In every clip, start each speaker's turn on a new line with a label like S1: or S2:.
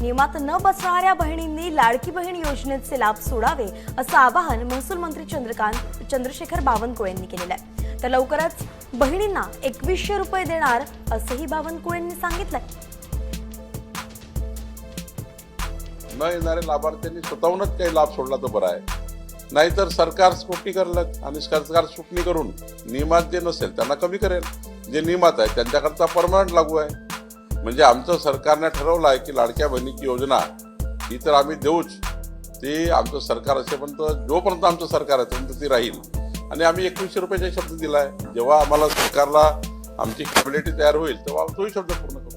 S1: नियमात न बसणाऱ्या बहिणींनी लाडकी बहीण योजनेचे लाभ सोडावे असं आवाहन महसूल मंत्री चंद्रकांत चंद्रशेखर बावनकुळे यांनी केलेलं आहे. तर लवकरच बहिणींना एकवीसशे रुपये देणार असंही बावनकुळेंनी सांगितलंय.
S2: न येणाऱ्या लाभार्थ्यांनी स्वतःहूनच काही लाभ सोडला तर बरा आहे. नाहीतर सरकार स्फुटणी करलं आणि सरकार स्फुटणी करून नियमात जे नसेल त्यांना कमी करेल. जे नियमात आहे त्यांच्याकरता परमनंट लागू आहे. म्हणजे आमचं सरकारने ठरवलं आहे की लाडक्या बहिणीची योजना ही तर आम्ही देऊच. ती आमचं सरकार असेपर्यंत जोपर्यंत आमचं सरकार आहे तोपर्यंत ती राहील. आणि आम्ही एकवीसशे रुपयाचा शब्द दिला आहे जेव्हा आम्हाला सरकारला आमची कॅपॅबिलिटी तयार होईल तेव्हा तोही शब्द पूर्ण करू.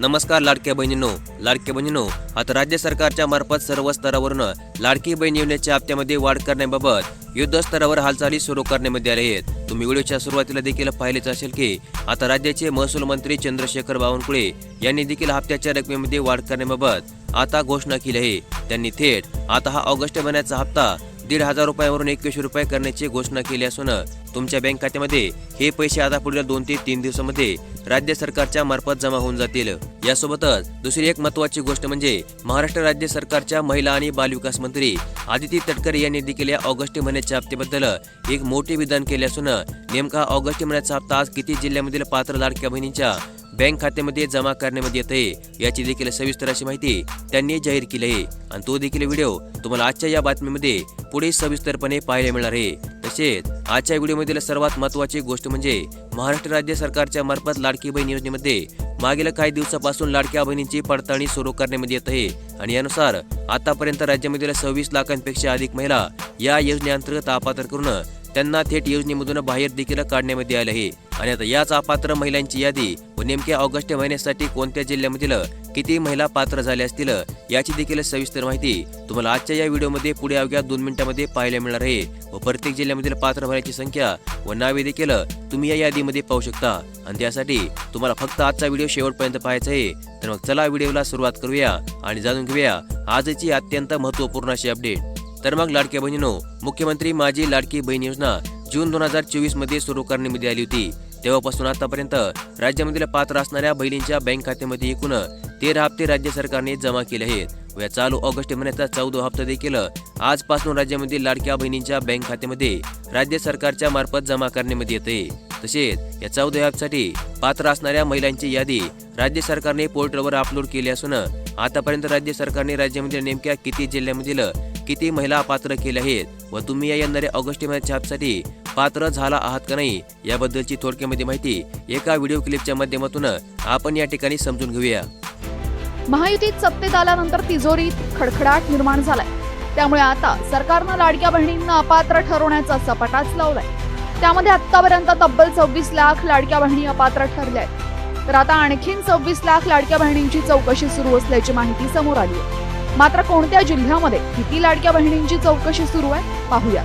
S3: नमस्कार लाडक्या बहिणींनो लाडक्या बहिणींनो आता राज्य सरकारच्या मार्फत सर्व स्तरावरून लाडकी बहीण योजनेच्या हप्त्यामध्ये वाढ करण्याबाबत युद्ध स्तरावर हालचाली सुरू करण्यामध्ये आल्या आहेत. तुम्ही व्हिडिओच्या सुरुवातीला देखील पाहिलेच असेल की आता राज्याचे महसूल मंत्री चंद्रशेखर बावनकुळे यांनी देखील हप्त्याच्या रकमेमध्ये वाढ करण्याबाबत आता घोषणा केली आहे. त्यांनी थेट आता हा ऑगस्ट महिन्याचा हप्ता दीड हजार रुपयावरून एकवीसशे रुपये करण्याची घोषणा केली असून तुमच्या बँक खात्यामध्ये हे पैसे आता पुढील दोन ते तीन दिवसामध्ये राज्य सरकारच्या मार्फत जमा होऊन जातील. यासोबतच दुसरी एक महत्वाची गोष्ट म्हणजे महाराष्ट्र राज्य सरकारच्या महिला आणि बालविकास मंत्री आदिती तटकरे यांनी देखील या ऑगस्ट महिन्याच्या हप्त्याबद्दल एक मोठे विधान केले असून नेमका ऑगस्ट महिन्याचा हप्ता आज किती जिल्ह्यामधील पात्र लाडक्या बहिणींच्या बँक खात्यामध्ये जमा करण्यामध्ये येत आहे याची देखील सविस्तर अशी माहिती त्यांनी जाहीर केली आहे. आणि तो देखील व्हिडिओ तुम्हाला आजच्या या बातमीमध्ये पुढे सविस्तरपणे पाहायला मिळणार आहे. तसेच आजच्या व्हिडिओमधील सर्वात महत्वाची गोष्ट म्हणजे महाराष्ट्र राज्य सरकारच्या मार्फत लाडकी बहीण योजनेमध्ये मागील काही दिवसापासून लाडक्या बहिणींची पडताळणी सुरू करण्यामध्ये येत आहे. आणि यानुसार आतापर्यंत राज्यामधील सव्वीस लाखांपेक्षा अधिक महिला या योजनेअंतर्गत अपात्र करून त्यांना थेट योजनेमधून बाहेर देखील काढण्यामध्ये आले आहे. आणि आता याच अपात्र महिलांची यादी व नेमक्या ऑगस्ट महिन्यासाठी कोणत्या जिल्ह्यामधील किती महिला पात्र झाल्या असतील याची देखील सविस्तर माहिती तुम्हाला आजच्या या व्हिडिओमध्ये पुढे अवघ्या दोन मिनिटांमध्ये पाहायला मिळणार आहे व प्रत्येक जिल्ह्यामधील पात्र भरायची संख्या व नावे देखील तुम्ही या यादीमध्ये पाहू शकता. आणि त्यासाठी तुम्हाला फक्त आजचा व्हिडिओ शेवटपर्यंत पाहायचा आहे. तर मग चला व्हिडिओला सुरुवात करूया आणि जाणून घेऊया आजची अत्यंत महत्त्वपूर्ण अशी अपडेट. तर मग लाडक्या बहिणीनो मुख्यमंत्री माझी लाडकी बहीण योजना जून दोन हजार चोवीसमध्ये सुरू करण्यामध्ये आली होती. तेव्हापासून आतापर्यंत राज्यामधील पात्र असणाऱ्या बहिणींच्या बँक खात्यामध्ये एकूण तेरा हप्ते राज्य सरकारने जमा केले आहेत व या चालू ऑगस्ट महिन्याचा चौदा हप्ता देखील आजपासून राज्यामधील लाडक्या बहिणींच्या बँक खात्यामध्ये राज्य सरकारच्या मार्फत जमा करण्यामध्ये येते. तसेच या चौदा हप्त्यासाठी पात्र असणाऱ्या महिलांची यादी राज्य सरकारने पोर्टलवर अपलोड केली असून आतापर्यंत राज्य सरकारने राज्यामध्ये नेमक्या किती जिल्ह्यामधील किती महिला पात्र केल्या आहेत व तुम्ही या येणाऱ्या ऑगस्ट महिन्याच्या हप्त्यासाठी पात्र झाला आहात का नाही याबद्दलची थोडक्यामध्ये माहिती एका व्हिडिओ क्लिपच्या माध्यमातून आपण या ठिकाणी समजून घेऊया.
S4: महायुतीत सत्तेत आल्यानंतर तिजोरीत खडखडाट निर्माण झालाय. त्यामुळे आता सरकारनं लाडक्या बहिणींना अपात्र ठरवण्याचा सपाटाच लावलाय. त्यामध्ये आतापर्यंत तब्बल सव्वीस लाख लाडक्या बहिणी अपात्र ठरल्या आहेत तर आता आणखीन सव्वीस लाख लाडक्या बहिणींची चौकशी सुरू असल्याची माहिती समोर आली आहे मात्र कोणत्या जिल्ह्यामध्ये किती लाडक्या बहिणींची चौकशी सुरू आहे पाहूया.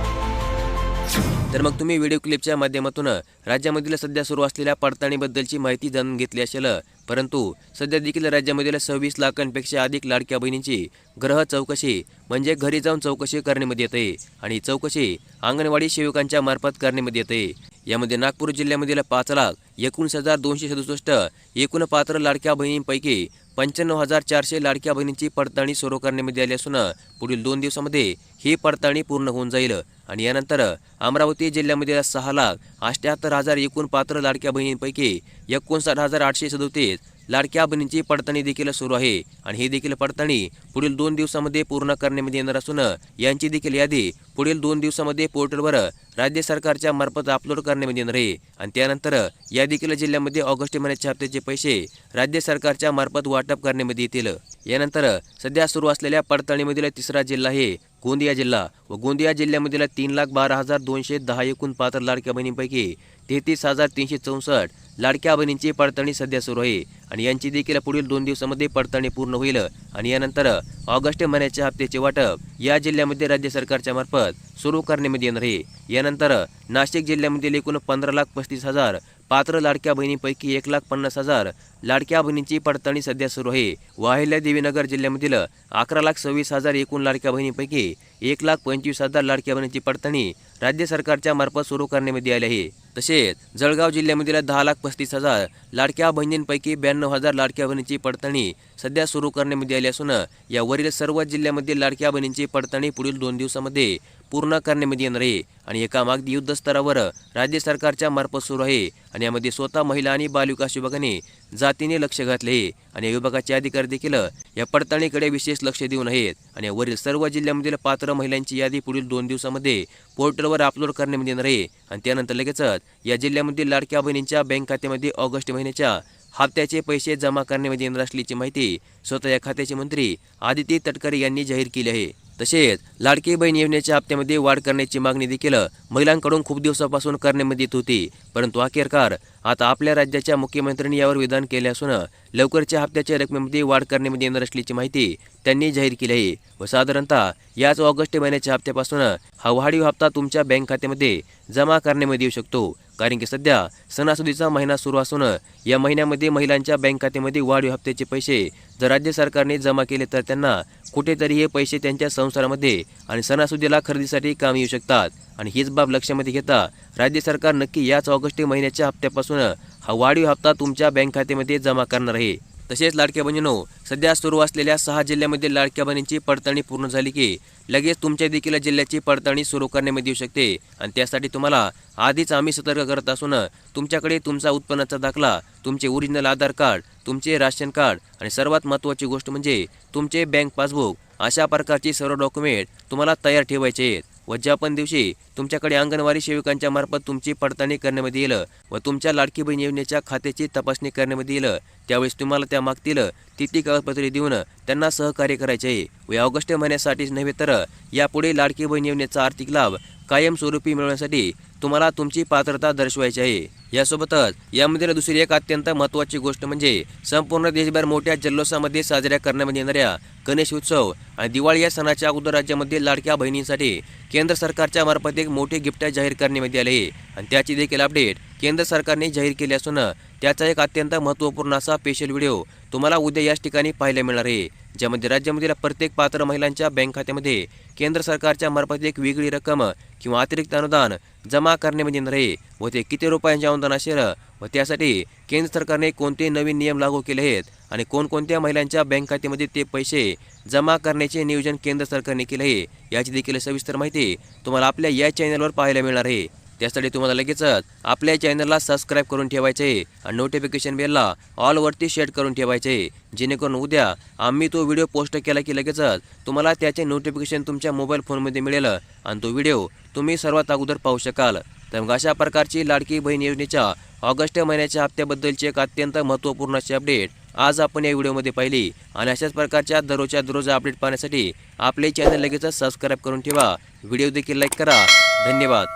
S3: तर मग तुम्ही व्हिडिओ क्लिपच्या माध्यमातून राज्यामधील सध्या सुरू असलेल्या पडताळणीबद्दलची माहिती जाणून घेतली असेल. परंतु सध्या देखील राज्यामधील सव्वीस लाखांपेक्षा अधिक लाडक्या बहिणींची ग्रह चौकशी म्हणजे घरी जाऊन चौकशी करण्यामध्ये येते आणि चौकशी अंगणवाडी सेवकांच्या मार्फत करण्यामध्ये येते. यामध्ये नागपूर जिल्ह्यामधील पाच लाख एकोणीस हजार दोनशे सदुसष्ट एकूण पात्र लाडक्या बहिणींपैकी पंच्याण्णव हजार चारशे लाडक्या बहिणींची पडताळणी सुरू करण्यामध्ये आली असून पुढील दोन दिवसामध्ये ही पडताळणी पूर्ण होऊन जाईल. आणि यानंतर अमरावती जिल्ह्यामध्ये सहा लाख अष्ट्याहत्तर हजार एकूण पात्र लाडक्या बहिणींपैकी एकोणसाठ हजार आठशे सदोतीस लाडक्या बहिणींची पडताळणी देखील सुरू आहे. आणि ही देखील पडताळणी पुढील दोन दिवसामध्ये पूर्ण करण्यामध्ये येणार असून यांची देखील यादी पुढील दोन दिवसामध्ये पोर्टलवर राज्य सरकारच्या मार्फत अपलोड करण्यामध्ये येणार आहे. आणि त्यानंतर या देखील जिल्ह्यामध्ये ऑगस्ट महिन्याच्या हप्त्याचे पैसे राज्य सरकारच्या मार्फत वाटप करण्यामध्ये येतील. यानंतर सध्या सुरू असलेल्या पडताळणीमधील तिसरा जिल्हा आहे गोंदिया जिल्हा. व गोंदिया जिल्ह्यामधील तीन लाख बारा हजार दोनशे दहा एकूण पात्र लाडक्या बहिणींपैकी तेहतीस हजार तीनशे चौसष्ट लाडक्या बहिणींची पडताळणी सध्या सुरू आहे. आणि यांची देखील पुढील दोन दिवसामध्ये पडताळणी पूर्ण होईल. आणि यानंतर ऑगस्ट महिन्याच्या हप्त्याचे वाटप या जिल्ह्यामध्ये राज्य सरकारच्या मार्फत सुरू करण्यामध्ये येणार आहे. यानंतर नाशिक जिल्ह्यामधील एकूण पंधरा लाख पस्तीस हजार पात्र लाडक्या बहिणींपैकी एक लाख पन्नास हजार लाडक्या बहिणींची पडताळणी सध्या सुरू आहे. व अहिल्यादेवीनगर जिल्ह्यामधील अकरा लाख सव्वीस हजार एकूण लाडक्या बहिणींपैकी एक लाख पंचवीस हजार लाडक्या बहिणींची पडताळणी राज्य सरकारच्या मार्फत सुरू करण्यामध्ये आली आहे. तसेच जळगाव जिल्ह्यामधील दहा लाख पस्तीस हजार लाडक्या बहिणींपैकी ब्याण्णव हजार लाडक्या बहिणींची पडताळणी सध्या सुरू करण्यामध्ये आली असून यावरील सर्व जिल्ह्यामधील लाडक्या बहिणींची पडताळणी पुढील दोन दिवसामध्ये पूर्ण करण्यामध्ये येणार आहे. आणि एका मागदी युद्ध स्तरावर राज्य सरकारच्या मार्फत सुरू आहे. आणि यामध्ये स्वतः महिला आणि बालविकास विभागाने जातीने लक्ष घातले आहे. आणि या विभागाचे अधिकारी देखील या पडताळणीकडे विशेष लक्ष देऊन आहेत. आणि यावरील सर्व जिल्ह्यामधील पात्र महिलांची यादी पुढील दोन दिवसामध्ये पोर्टलवर अपलोड करण्यामध्ये येणार आहे. आणि त्यानंतर लगेचच या जिल्ह्यामधील लाडक्या बहिणींच्या बँक खात्यामध्ये ऑगस्ट महिन्याच्या हप्त्याचे पैसे जमा करण्यामध्ये येणार असल्याची माहिती स्वतः या खात्याचे मंत्री आदिती तटकरे यांनी जाहीर केली आहे. तसेच लाडकी बहीण योजनेच्या हप्त्यामध्ये वाढ करण्याची मागणी देखील महिलांकडून खूप दिवसापासून करण्यामध्ये येत होती. परंतु अखेरकार आता आपल्या राज्याच्या मुख्यमंत्र्यांनी यावर विधान केले असून लवकरच्या हप्त्याच्या रकमेमध्ये वाढ करण्यामध्ये येणार असल्याची माहिती त्यांनी जाहीर केली आहे. व साधारणतः याच ऑगस्ट महिन्याच्या हप्त्यापासून हा वाढीव हप्ता तुमच्या बँक खात्यामध्ये जमा करण्यामध्ये येऊ शकतो. कारण की सध्या सणासुदीचा महिना सुरू असून या महिन्यामध्ये महिलांच्या बँक खात्यामध्ये वाढीव हप्त्याचे पैसे जर राज्य सरकारने जमा केले तर त्यांना कुठेतरी हे पैसे त्यांच्या संसारामध्ये आणि सणासुदीला खरेदीसाठी काम येऊ शकतात. आणि हीच बाब लक्षामध्ये घेता राज्य सरकार नक्की याच ऑगस्ट महिन्याच्या हप्त्यापासून हा वाढीव हप्ता तुमच्या बँक खात्यामध्ये जमा करणार आहे. तसेच लाडक्या बहिणीनो सध्या सुरू असलेल्या सहा जिल्ह्यामध्ये लाडक्या बहिणींची पडताळणी पूर्ण झाली की लगेच तुमच्या देखील जिल्ह्याची पडताळणी सुरू करण्यामध्ये येऊ शकते. आणि त्यासाठी तुम्हाला आधीच आम्ही सतर्क करत असून तुमच्याकडे तुमचा उत्पन्नाचा दाखला तुमचे ओरिजिनल आधार कार्ड तुमचे राशन कार्ड आणि सर्वात महत्त्वाची गोष्ट म्हणजे तुमचे बँक पासबुक अशा प्रकारची सर्व डॉक्युमेंट तुम्हाला तयार ठेवायचे आहेत. व दिवशी तुमच्याकडे अंगणवाडी सेविकांच्या मार्फत तुमची पडताळणी करण्यामध्ये येईल व तुमच्या लाडकी बहीण योजनेच्या खात्याची तपासणी करण्यामध्ये येईल त्यावेळेस तुम्हाला त्या मागतील ती ती कागदपत्रे देऊन त्यांना सहकार्य करायचे आहे. व ऑगस्ट महिन्यासाठीच नव्हे तर यापुढे लाडकी बहीण योजनेचा आर्थिक लाभ कायमस्वरूपी मिळवण्यासाठी तुम्हाला तुमची पात्रता दर्शवायची आहे. यासोबतच यामधील दुसरी एक अत्यंत महत्त्वाची गोष्ट म्हणजे संपूर्ण देशभर मोठ्या जल्लोषामध्ये साजऱ्या करण्यामध्ये येणाऱ्या गणेश उत्सव आणि दिवाळी या सणाच्या अगोदर राज्यामध्ये लाडक्या बहिणींसाठी केंद्र सरकारच्या मार्फत एक मोठे गिफ्ट जाहीर करण्यामध्ये आले आणि त्याची देखील अपडेट केंद्र सरकारने जाहीर केली असून त्याचा एक अत्यंत महत्त्वपूर्ण असा स्पेशल व्हिडिओ तुम्हाला उद्या याच ठिकाणी पाहायला मिळणार आहे. ज्यामध्ये राज्यामधील प्रत्येक पात्र महिलांच्या बँक खात्यामध्ये केंद्र सरकारच्या मार्फत एक वेगळी रक्कम किंवा अतिरिक्त अनुदान जमा करण्यामध्ये येणार आहे व ते किती रुपयांचे अनुदान असेल व त्यासाठी केंद्र सरकारने कोणते नवीन नियम लागू केले आहेत आणि कोणकोणत्या महिलांच्या बँक खात्यामध्ये ते पैसे जमा करण्याचे नियोजन केंद्र सरकारने केले आहे याची देखील सविस्तर माहिती तुम्हाला आपल्या या चॅनलवर पाहायला मिळणार आहे. त्यासाठी तुम्हाला लगेचच आपल्या चॅनलला सबस्क्राईब करून ठेवायचे आणि नोटिफिकेशन बेलला ऑलवरती शेअर करून ठेवायचे. जेणेकरून उद्या आम्ही तो व्हिडिओ पोस्ट केला की लगेचच तुम्हाला त्याचे नोटिफिकेशन तुमच्या मोबाईल फोनमध्ये मिळेल आणि तो व्हिडिओ तुम्ही सर्वात अगोदर पाहू शकाल. तर मग अशा प्रकारची लाडकी बहीण योजनेच्या ऑगस्ट महिन्याच्या हप्त्याबद्दलची एक अत्यंत महत्त्वपूर्ण अशी अपडेट आज आपण या व्हिडिओमध्ये पाहिली. आणि अशाच प्रकारच्या दररोजच्या दररोज अपडेट पाहण्यासाठी आपले चॅनल लगेचच सबस्क्राईब करून ठेवा. व्हिडिओ देखील लाईक करा. धन्यवाद.